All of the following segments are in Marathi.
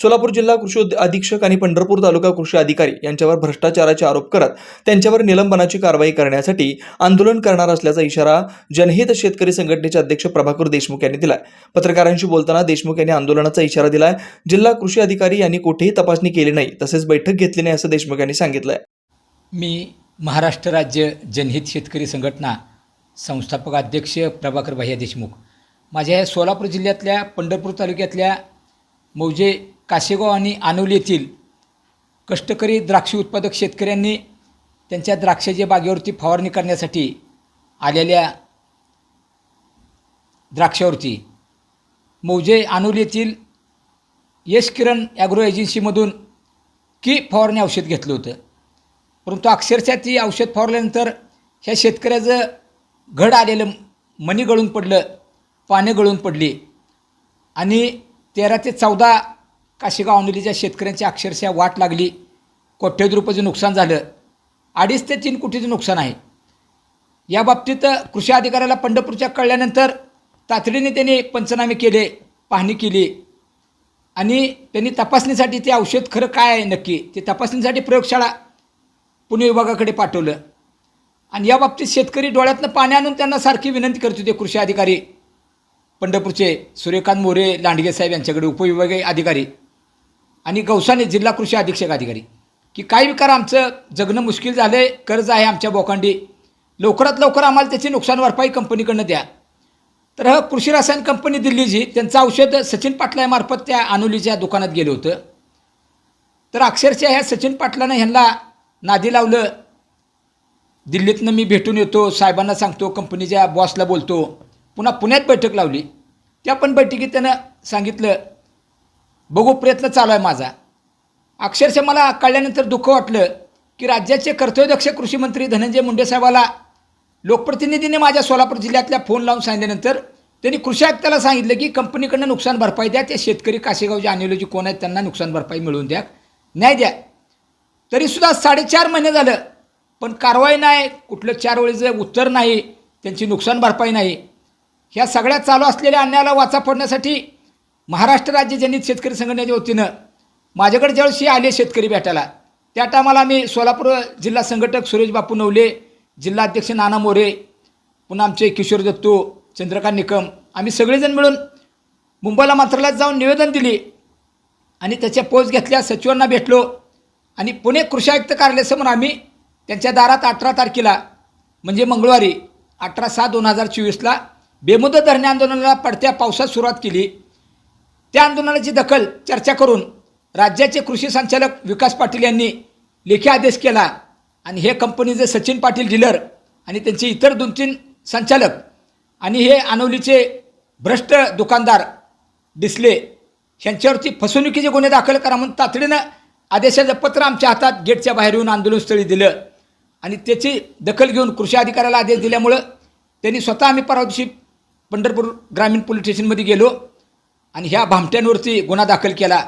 सोलापूर जिल्हा कृषी अधीक्षक आणि पंढरपूर तालुका कृषी अधिकारी यांच्यावर भ्रष्टाचाराचे आरोप करत त्यांच्यावर निलंबनाची कारवाई करण्यासाठी आंदोलन करणार असल्याचा इशारा जनहित शेतकरी संघटनेचे अध्यक्ष प्रभाकर देशमुख यांनी दिलाय. पत्रकारांशी बोलताना देशमुख यांनी आंदोलनाचा इशारा दिलाय. जिल्हा कृषी अधिकारी यांनी कुठेही तपासणी केली नाही तसेच बैठक घेतली नाही असं देशमुख यांनी सांगितलंय. मी महाराष्ट्र राज्य जनहित शेतकरी संघटना संस्थापक अध्यक्ष प्रभाकर भैया देशमुख. माझ्या सोलापूर जिल्ह्यातल्या पंढरपूर तालुक्यातल्या मौजे काशेगाव आणि आनोली येथील कष्टकरी द्राक्ष उत्पादक शेतकऱ्यांनी त्यांच्या द्राक्षाच्या बागेवरती फवारणी करण्यासाठी आलेल्या द्राक्षावरती. मौजे आनोली येथील यश किरण ॲग्रो एजन्सीमधून की फवारणी औषध घेतलं होतं. परंतु अक्षरशः ती औषध फवारल्यानंतर ह्या शेतकऱ्याचं घड आलेलं मणी गळून पडलं पाने गळून पडली आणि तेरा ते चौदा काशीगाव अंडोलीच्या शेतकऱ्यांची अक्षरशः वाट लागली. कोट्यवधी रुपयाचं नुकसान झालं. अडीच ते तीन कोटीचं नुकसान आहे. या बाबतीत कृषी अधिकाऱ्याला पंढरपूरच्या कळल्यानंतर तातडीने त्यांनी पंचनामे केले पाहणी केली. आणि त्यांनी तपासणीसाठी ते औषध खरं काय आहे नक्की ते तपासणीसाठी प्रयोगशाळा पुणे विभागाकडे पाठवलं. आणि या बाबतीत शेतकरी डोळ्यातनं पाणी आणून त्यांना सारखी विनंती करत होते कृषी अधिकारी. पंढरपूरचे सूर्यकांत मोरे लांडगे साहेब यांच्याकडे उपविभागीय अधिकारी. आणि गौसाने जिल्हा कृषी अधीक्षक अधिकारी की काय विकार आमचं? जगणं मुश्किल झालं आहे कर्ज आहे आमच्या बोकांडी. लवकरात लवकर आम्हाला त्याची नुकसान भरपाई कंपनीकडनं द्या. तर ह कृषी रसायन कंपनी दिल्लीची त्यांचं औषध सचिन पाटलामार्फत त्या अनुलीच्या दुकानात गेलं होतं. तर अक्षरशः ह्या सचिन पाटलानं ह्यांना नादी लावलं. दिल्लीतनं मी भेटून येतो साहेबांना सांगतो कंपनीच्या बॉसला बोलतो. पुन्हा पुण्यात बैठक लावली. त्या पण बैठकीत त्यानं सांगितलं बघू प्रयत्न चालू आहे माझा. अक्षरशः मला कळल्यानंतर दुःख वाटलं की राज्याचे कर्तव्यदक्ष कृषी मंत्री धनंजय मुंडे साहेबाला लोकप्रतिनिधीने माझ्या सोलापूर जिल्ह्यातल्या फोन लावून सांगितल्यानंतर त्यांनी कृषी आयुक्ताला सांगितलं की कंपनीकडनं नुकसान भरपाई द्या ते शेतकरी काशेगावचे आणलेले कोण आहेत त्यांना नुकसान भरपाई मिळवून द्या. नाही द्या. तरीसुद्धा साडेचार महिने झालं पण कारवाई नाही कुठलं चार वेळेचं उत्तर नाही त्यांची नुकसान भरपाई नाही. ह्या सगळ्या चालू असलेल्या अन्यायाला वाचा फोडण्यासाठी महाराष्ट्र राज्य जनित शेतकरी संघटनेच्या वतीनं माझ्याकडे ज्यावेळेस आले शेतकरी भेटायला त्या टायमाला आम्ही सोलापूर जिल्हा संघटक सुरेश बापू नवले जिल्हाध्यक्ष नाना मोरे पुन्हा आमचे किशोर दत्तू चंद्रकांत निकम आम्ही सगळेजण मिळून मुंबईला मंत्रालयात जाऊन निवेदन दिली आणि त्याच्या पोच घेतल्या सचिवांना भेटलो आणि पुणे कृषी आयुक्त कार्यालयासमोर आम्ही त्यांच्या दारात अठरा तारखेला म्हणजे मंगळवारी अठरा सहा दोन हजार चोवीसला बेमुदत धरणे आंदोलनाला पडत्या पावसात सुरुवात केली. त्या आंदोलनाची दखल चर्चा करून राज्याचे कृषी संचालक विकास पाटील यांनी लेखी आदेश केला. आणि हे कंपनीचे सचिन पाटील डीलर आणि त्यांचे इतर दोन तीन संचालक आणि हे आनवलीचे भ्रष्ट दुकानदार डिसले यांच्यावरती फसवणुकीचे गुन्हे दाखल करा म्हणून तातडीनं आदेशाचं पत्र आमच्या हातात गेटच्या बाहेर येऊन आंदोलनस्थळी दिलं. आणि त्याची दखल घेऊन कृषी अधिकाऱ्याला आदेश दिल्यामुळं त्यांनी स्वतः आम्ही परवा दिवशी पंढरपूर ग्रामीण पोलीस स्टेशनमध्ये गेलो. आणि ह्या भामट्यांवरती गुन्हा दाखल केला.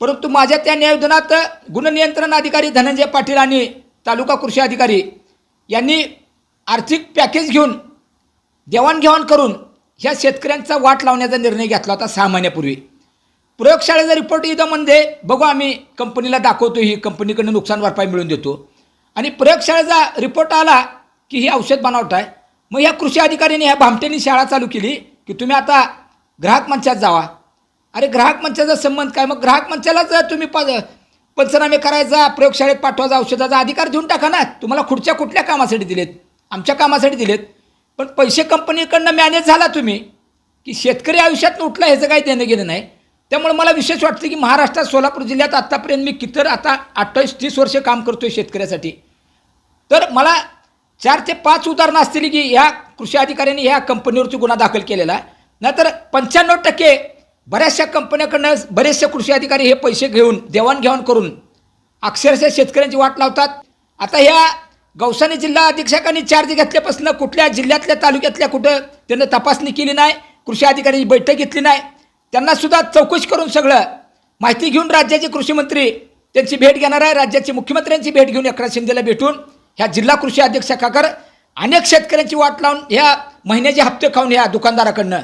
परंतु माझ्या त्या निवेदनात गुणनियंत्रण अधिकारी धनंजय पाटील आणि तालुका कृषी अधिकारी यांनी आर्थिक पॅकेज घेऊन देवाणघेवाण करून ह्या शेतकऱ्यांचा वाट लावण्याचा निर्णय घेतला होता सहा महिन्यापूर्वी. प्रयोगशाळेचा रिपोर्ट इथं म्हणजे बघू आम्ही. कंपनीला दाखवतो ही कंपनीकडनं नुकसान भरपाई मिळवून देतो. आणि प्रयोगशाळेचा रिपोर्ट आला की ही औषध बनावट आहे. मग ह्या कृषी अधिकाऱ्यांनी ह्या भामट्यांनी शाळा चालू केली की तुम्ही आता ग्राहक मंचात जावा. अरे ग्राहक मंचाचा संबंध काय? मग ग्राहक मंचालाच तुम्ही प पंचनामे करायचा प्रयोगशाळेत पाठवायचा औषधाचा अधिकार देऊन टाका ना. तुम्हाला खुर्च्या कुठल्या कामासाठी दिलेत? आमच्या कामासाठी दिलेत. पण पैसे कंपनीकडनं मॅनेज झाला तुम्ही की शेतकरी आयुष्यात उठला ह्याचं काही देणं गेलं नाही. त्यामुळे मला विशेष वाटतं की महाराष्ट्रात सोलापूर जिल्ह्यात आत्तापर्यंत मी कितर आता अठ्ठावीस तीस वर्ष काम करतो आहे शेतकऱ्यासाठी. तर मला चार ते पाच उदाहरणं असतील की ह्या कृषी अधिकाऱ्यांनी ह्या कंपनीवरती गुन्हा दाखल केलेला. आहे नाहीतर पंच्याण्णव टक्के बऱ्याचशा कंपन्याकडनं बरेचसे कृषी अधिकारी हे पैसे घेऊन देवाणघेवाण करून अक्षरशः शेतकऱ्यांची वाट लावतात. आता ह्या गौसानी जिल्हा अधीक्षकांनी चार्ज घेतल्यापासून कुठल्या जिल्ह्यातल्या तालुक्यातल्या कुठं त्यांना तपासणी केली नाही कृषी अधिकाऱ्यांची बैठक घेतली नाही. त्यांना सुद्धा चौकशी करून सगळं माहिती घेऊन राज्याचे कृषी मंत्री त्यांची भेट घेणार आहे. राज्याचे मुख्यमंत्र्यांची भेट घेऊन एकनाथ शिंदेला भेटून ह्या जिल्हा कृषी अधीक्षकाकर अनेक शेतकऱ्यांची वाट लावून ह्या महिन्याचे हप्ते खाऊन ह्या दुकानदाराकडनं